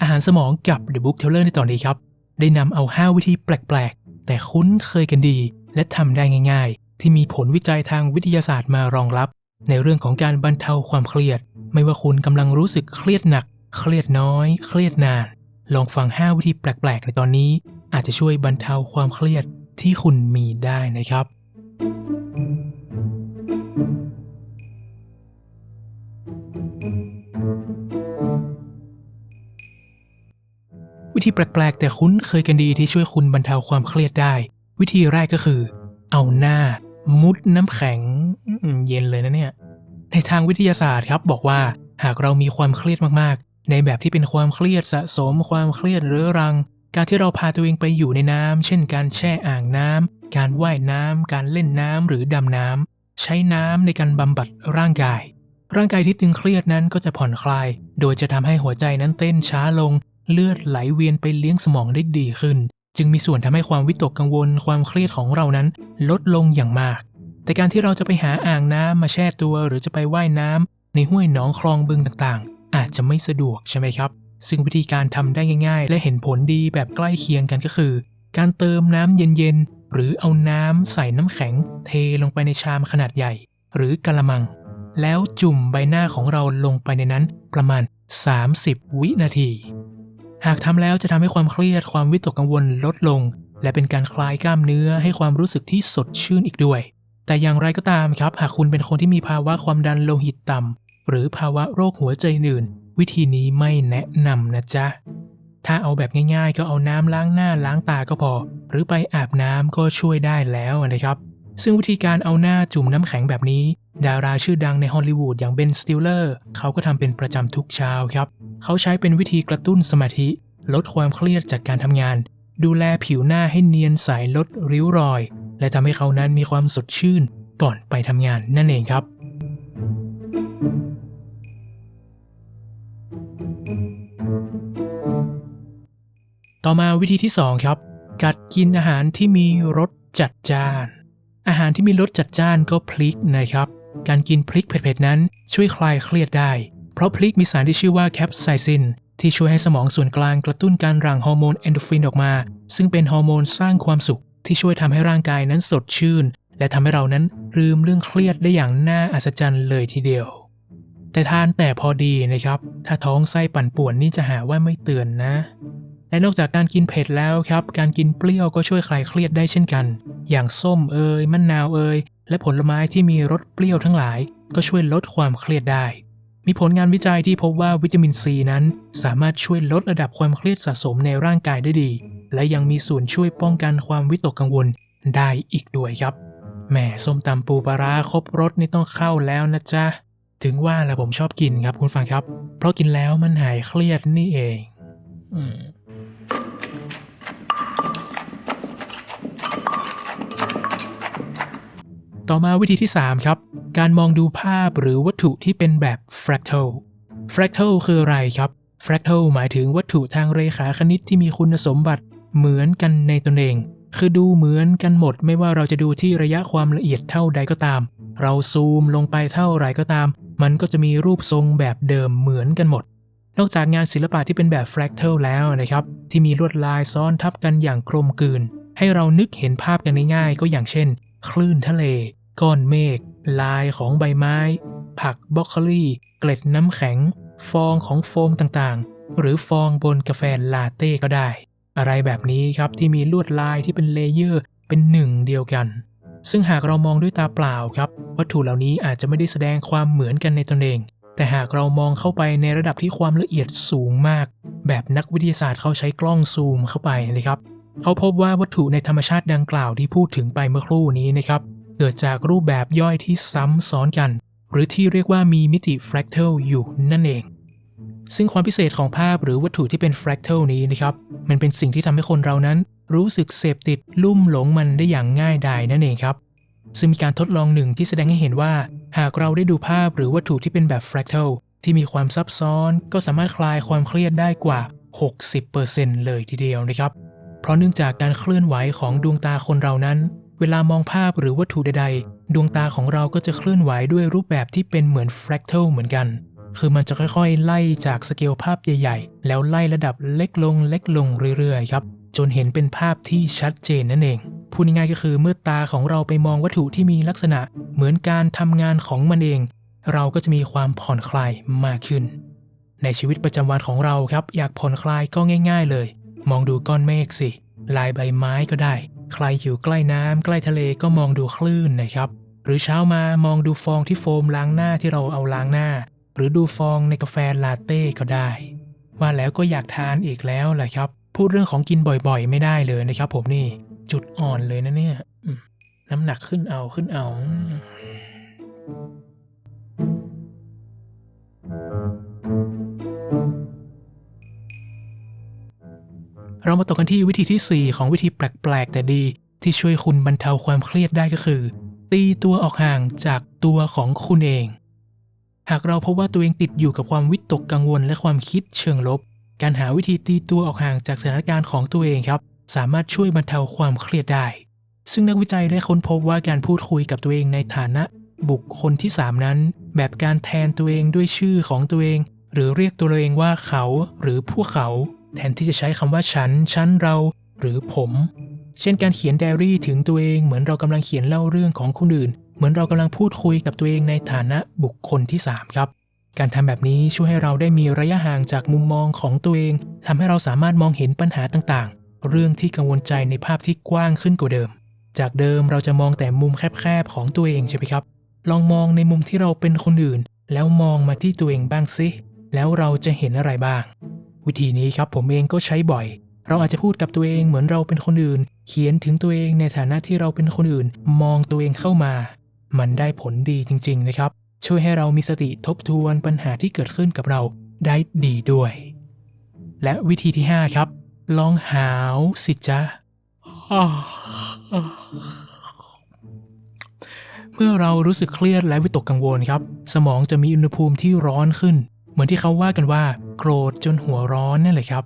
อาหารสมองกับ The Book Teller ในตอนนี้ครับ ได้นำเอา 5 วิธีแปลกๆ แต่คุ้นเคยกันดี และทำได้ง่าย ๆ ที่มีผลวิจัยทางวิทยาศาสตร์มารองรับ ในเรื่องของการบรรเทาความเครียด ไม่ว่าคุณกำลังรู้สึกเครียดหนัก เครียดน้อย เครียดนาน ลองฟัง 5 วิธีแปลกๆ ในตอนนี้ อาจจะช่วยบรรเทาความเครียดที่คุณมีได้นะครับ วิธีแปลกๆ แต่คุ้นเคยกันดีที่ช่วยคุณบรรเทาความเครียดได้ วิธีแรกก็คือ เอาหน้า มุดน้ำแข็งเย็นเลยนะเนี่ย ในทางวิทยาศาสตร์ครับบอกว่าหากเรามีความเครียดมากๆ ในแบบที่เป็นความเครียดสะสม ความเครียดเรื้อรัง การที่เราพาตัวเองไปอยู่ในน้ำเช่น การแช่อ่างน้ำการว่ายน้ำการเล่นน้ำหรือดำน้ำใช้น้ำในการบำบัดร่างกายร่างกายที่ตึงเครียดนั้นก็จะผ่อนคลาย โดยจะทำให้หัวใจนั้นเต้นช้าลง เลือดไหลเวียนไปเลี้ยงสมองได้ดีขึ้น จึงมีส่วนทำให้ความวิตกกังวลความเครียดของเรานั้นลดลงอย่างมาก แต่การที่เราจะไปหาอ่างน้ำมาแช่ตัวหรือจะไปว่ายน้ำในห้วยหนองคลองบึงต่างๆ อาจจะไม่สะดวกใช่ไหมครับ ซึ่งวิธีการทำได้ง่าย ๆ และเห็นผลดีแบบใกล้เคียงกันก็คือ การเติมน้ำเย็นๆหรือเอาน้ำใส่น้ำแข็ง เทลงไปในชามขนาดใหญ่ หรือกละมัง แล้วจุ่มใบหน้าของเราลงไปในนั้นประมาณ 30 วินาที หากทำแล้วจะทำให้ความเครียดความวิตกกังวลลดลง และเป็นการคลายกล้ามเนื้อให้ความรู้สึกที่สดชื่นอีกด้วย แต่อย่างไรก็ตามครับ หากคุณเป็นคนที่มีภาวะความดันโลหิตต่ำหรือภาวะโรคหัวใจอื่น วิธีนี้ไม่แนะนำนะจ๊ะถ้าเอาแบบง่ายๆ ก็เอาน้ำล้างหน้าล้างตาก็พอ หรือไปอาบน้ำก็ช่วยได้แล้วนะครับ ซึ่งวิธีการเอาหน้าจุ่มน้ำแข็งแบบนี้ ดาราชื่อดังในฮอลลีวูดอย่างเบนสติลเลอร์เขาก็ทำเป็นประจำทุกเช้าครับ เขาใช้เป็นวิธีกระตุ้นสมาธิ ลดความเครียดจากการทำงาน ดูแลผิวหน้าให้เนียนใสลดริ้วรอย และทำให้เขานั้นมีความสดชื่นก่อนไปทำงานนั่นเองครับ ต่อมาวิธีที่ 2 ครับ กัดกินอาหารที่มีรสจัดจ้าน อาหารที่มีรสจัดจ้านก็พริกนะครับ การกินพริกเผ็ดๆนั้นช่วยคลายเครียดได้ เพราะพริกมีสารที่ชื่อว่าแคปไซซิน ที่ช่วยให้สมองส่วนกลางกระตุ้นการหลั่งฮอร์โมนเอนโดรฟินออกมา ซึ่งเป็นฮอร์โมนสร้างความสุขที่ช่วยทำให้ร่างกายนั้นสดชื่น และทำให้เรานั้นลืมเรื่องเครียดได้อย่างน่าอัศจรรย์เลยทีเดียว แต่ทานแต่พอดีนะครับ ถ้าท้องไส้ปั่นป่วนนี่จะหาว่าไม่เตือนนะ และนอกจากการกินเผ็ดแล้วครับ การกินเปรี้ยวก็ช่วยคลายเครียดได้เช่นกัน อย่างส้มเอยมะนาวเอยและผลไม้ที่มีรสเปรี้ยวทั้งหลาย ก็ช่วยลดความเครียดได้ มีผลงานวิจัยที่พบว่าวิตามินซีนั้น สามารถช่วยลดระดับความเครียดสะสมในร่างกายได้ดี และยังมีส่วนช่วยป้องกันความวิตกกังวลได้อีกด้วยครับแหมส้มตำปูปลาร้าครบรสนี่ต้องเข้าแล้วนะจ๊ะ ถึงว่าแหละผมชอบกินครับคุณฟังครับ เพราะกินแล้วมันหายเครียดนี่เองอต่อมาวิธีที่ 3 ครับ การมองดูภาพหรือวัตถุที่เป็นแบบ fractal fractal คืออะไรครับ fractal หมายถึงวัตถุทางเรขาคณิตที่มีคุณสมบัติเหมือนกันในตนเอง คือดูเหมือนกันหมด ไม่ว่าเราจะดูที่ระยะความละเอียดเท่าใดก็ตาม เราซูมลงไปเท่าไรก็ตาม มันก็จะมีรูปทรงแบบเดิมเหมือนกันหมด นอกจากงานศิลปะที่เป็นแบบ fractal แล้วนะครับ ที่มีลวดลายซ้อนทับกันอย่างกลมกลืน ให้เรานึกเห็นภาพกันง่ายๆก็อย่างเช่น คลื่นทะเล ก้อนเมฆ ลายของใบไม้ ผักบรอกโคลีเกล็ดน้ำแข็ง ฟองของโฟมต่างๆ หรือฟองบนกาแฟลาเต้ก็ได้ อะไรแบบนี้ครับที่มีลวดลายที่เป็นเลเยอร์เป็นหนึ่งเดียวกัน ซึ่งหากเรามองด้วยตาเปล่าครับ วัตถุเหล่านี้อาจจะไม่ได้แสดงความเหมือนกันในตนเอง แต่หากเรามองเข้าไปในระดับที่ความละเอียดสูงมาก แบบนักวิทยาศาสตร์เขาใช้กล้องซูมเข้าไปนะครับเขาพบว่าวัตถุในธรรมชาติดังกล่าวที่พูดถึงไปเมื่อครู่นี้นะครับ เกิดจากรูปแบบย่อยที่ซ้ำซ้อนกัน หรือที่เรียกว่ามีมิติ fractal อยู่นั่นเอง ซึ่งความพิเศษของภาพหรือวัตถุที่เป็น fractal นี้นะครับมันเป็นสิ่งที่ทำให้คนเรานั้น รู้สึกเสพติดลุ่มหลงมันได้อย่างง่ายดายนั่นเองครับซึ่งมีการทดลองหนึ่งที่แสดงให้เห็นว่า หากเราได้ดูภาพหรือวัตถุที่เป็นแบบ fractal ที่มีความซับซ้อน ก็สามารถคลายความเครียดได้กว่า 60%เลยทีเดียวนะครับ เพราะเนื่องจากการเคลื่อนไหวของดวงตาคนเรานั้น ววลามองภาพหรือวัตถุใดๆ ดวงตาของเราก็จะเคลื่อนไหวด้วยรูปแบบที่เป็นเหมือนแฟรกเทลเหมือนกัน คือมันจะค่อยๆ ไล่จากสเกลภาพใหญ่ๆ แล้วไล่ระดับเล็กลงเล็กลงเรื่อยๆ ครับ จนเห็นเป็นภาพที่ชัดเจนนั่นเอง พูดง่ายๆก็คือเมื่อตาของเราไปมองวัตถุที่มีลักษณะ เหมือนการทำงานของมันเอง เราก็จะมีความผ่อนคลายมากขึ้น ในชีวิตประจำวันของเราครับ อยากผ่อนคลายก็ง่าย ๆ เลย มองดูก้อนเมฆสิ ลายใบไม้ก็ได้ ใครอยู่ใกล้น้ำใกล้ทะเลก็มองดูคลื่นนะครับ หรือเช้ามามองดูฟองที่โฟมล้างหน้าที่เราเอาล้างหน้า หรือดูฟองในกาแฟลาเต้ก็ได้ ว่าแล้วก็อยากทานอีกแล้วแหละครับ พูดเรื่องของกินบ่อยๆ ไม่ได้เลยนะครับ ผมนี่จุดอ่อนเลยนะเนี่ยน้ำหนักขึ้นเอาขึ้นเอา เรามาต่อกันที่วิธีที่ 4 ของวิธีแปลกๆ แต่ดี ที่ช่วยคุณบรรเทาความเครียดได้ก็คือ ตีตัวออกห่างจากตัวของคุณเอง หากเราพบว่าตัวเองติดอยู่กับความวิตกกังวล และความคิดเชิงลบ การหาวิธีตีตัวออกห่างจากสถานการณ์ของตัวเองครับ สามารถช่วยบรรเทาความเครียดได้ ซึ่งนักวิจัยได้ค้นพบว่าการพูดคุยกับตัวเองในฐานะ บุคคลที่ 3 นั้น แบบการแทนตัวเองด้วยชื่อของตัวเอง หรือเรียกตัวเองว่าเขา หรือพวกเขา แทนที่จะใช้คำว่าฉัน ฉันเรา หรือผม เช่นการเขียนไดอารี่ถึงตัวเองเหมือนเรากำลังเขียนเล่าเรื่องของคนอื่น เหมือนเรากำลังพูดคุยกับตัวเองในฐานะบุคคลที่ 3 ครับ การทำแบบนี้ช่วยให้เราได้มีระยะห่างจากมุมมองของตัวเองทำให้เราสามารถมองเห็นปัญหาต่างๆ เรื่องที่กังวลใจในภาพที่กว้างขึ้นกว่าเดิม จากเดิมเราจะมองแต่มุมแคบๆของตัวเองใช่ไหมครับ ลองมองในมุมที่เราเป็นคนอื่น แล้วมองมาที่ตัวเองบ้างสิแล้วเราจะเห็นอะไรบ้าง วิธีนี้ครับผมเองก็ใช้บ่อย เราอาจจะพูดกับตัวเองเหมือนเราเป็นคนอื่น เขียนถึงตัวเองในฐานะที่เราเป็นคนอื่น มองตัวเองเข้ามา มันได้ผลดีจริง ๆ นะครับ ช่วยให้เรามีสติทบทวนปัญหาที่เกิดขึ้นกับเราได้ดีด้วย และวิธีที่ 5 ครับ ลองหาวสิจ๊ะเมื่อเรารู้สึกเครียดและวิตกกังวลครับ สมองจะมีอุณหภูมิที่ร้อนขึ้น เหมือนที่เขาว่ากันว่า โกรธจนหัวร้อนนั่นแหละครับ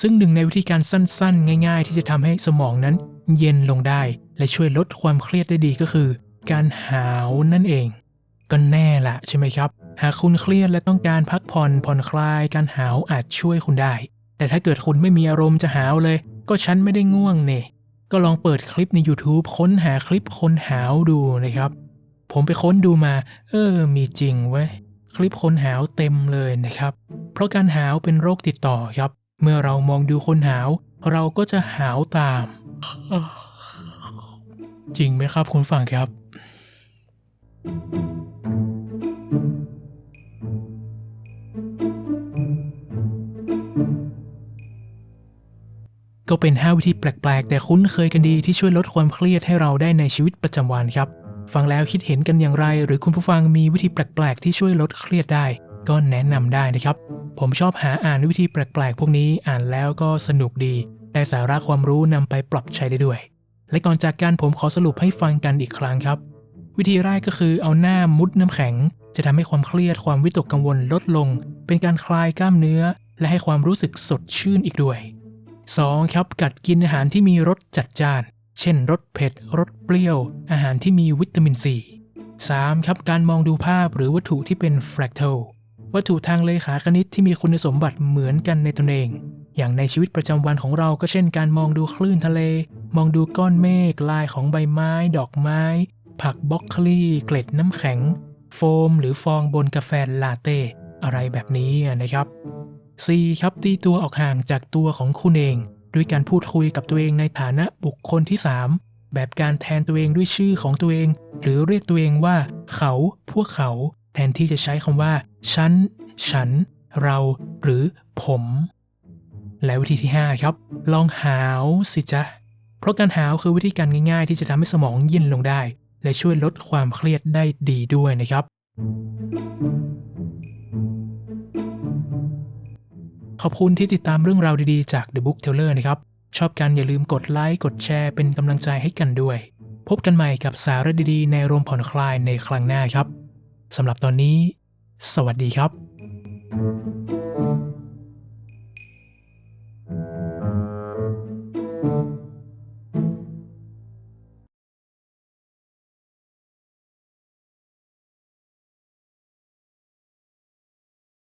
ซึ่งหนึ่งในวิธีการสั้น ๆ ง่าย ๆ ที่จะทำให้สมองนั้นเย็นลงได้ และช่วยลดความเครียดได้ดีก็คือ การหาวนั่นเอง ก็แน่ละใช่ไหมครับ หากคุณเครียดและต้องการพักผ่อนผ่อนคลาย การหาวอาจช่วยคุณได้ แต่ถ้าเกิดคุณไม่มีอารมณ์จะหาวเลย ก็ฉันไม่ได้ง่วงเนี่ยก็ลองเปิดคลิปใน YouTube ค้นหาคลิปคนหาวดูนะครับ ผมไปค้นดูมา เออ มีจริงเว้ย คลิปคนหาวเต็มเลยนะครับ เพราะการหาวเป็นโรคติดต่อครับ เมื่อเรามองดูคนหาว เราก็จะหาวตาม จริงไหมครับคุณฟังครับ ก็เป็น 5 วิธีแปลก ๆ แต่คุ้นเคยกันดีที่ช่วยลดความเครียดให้เราได้ในชีวิตประจำวันครับ ฟังแล้วคิดเห็นกันอย่างไร หรือคุณผู้ฟังมีวิธีแปลกๆ ที่ช่วยลดเครียดได้ ก็แนะนำได้นะครับ ผมชอบหาอ่านวิธีแปลกๆ พวกนี้อ่านแล้วก็สนุกดีได้สาระความรู้นำไปปรับใช้ได้ด้วย และก่อนจากกันผมขอสรุปให้ฟังกันอีกครั้งครับ วิธีแรกก็คือเอาหน้ามุดน้ำแข็ง จะทำให้ความเครียดความวิตกกังวลลดลง เป็นการคลายกล้ามเนื้อ และให้ความรู้สึกสดชื่นอีกด้วย 2. ครับกัดกินอาหารที่มีรสจัดจ้าน เช่นรสเผ็ดรสเปรี้ยว อาหารที่มีวิตามินซี 3. ครับการมองดูภาพหรือวัตถุที่เป็นแฟรกเทลวัตถุทางเลขาคณิตที่มีคุณสมบัติเหมือนกันในตนเอง อย่างในชีวิตประจำวันของเราก็เช่น การมองดูคลื่นทะเล มองดูก้อนเมฆลายของใบไม้ ดอกไม้ ผักบล็อกคลีเกล็ดน้ำแข็ง โฟม หรือฟองบนกาแฟลาเต้อะไรแบบนี้นะครับ 4. ครับตีตัวออกห่างจากตัวของคุณเอง ด้วยการพูดคุยกับตัวเองในฐานะบุคคลที่ 3 แบบการแทนตัวเองด้วยชื่อของตัวเอง หรือเรียกตัวเองว่า เขา พวกเขา แทนที่จะใช้คำว่า ฉัน ฉัน เรา หรือผม และวิธีที่ 5 ครับ ลองหาวสิจ๊ะ เพราะการหาวคือวิธีการง่ายๆ ที่จะทำให้สมองเย็นลงได้ และช่วยลดความเครียดได้ดีด้วยนะครับ ขอบคุณที่ติดตามเรื่องราวดีๆจาก The Book Teller นะครับ ชอบกันอย่าลืมกดไลค์กดแชร์เป็นกำลังใจให้กันด้วย พบกันใหม่กับสาระดีๆ ในรมผ่อนคลายในครั้งหน้าครับสำหรับตอนนี้ สวัสดีครับ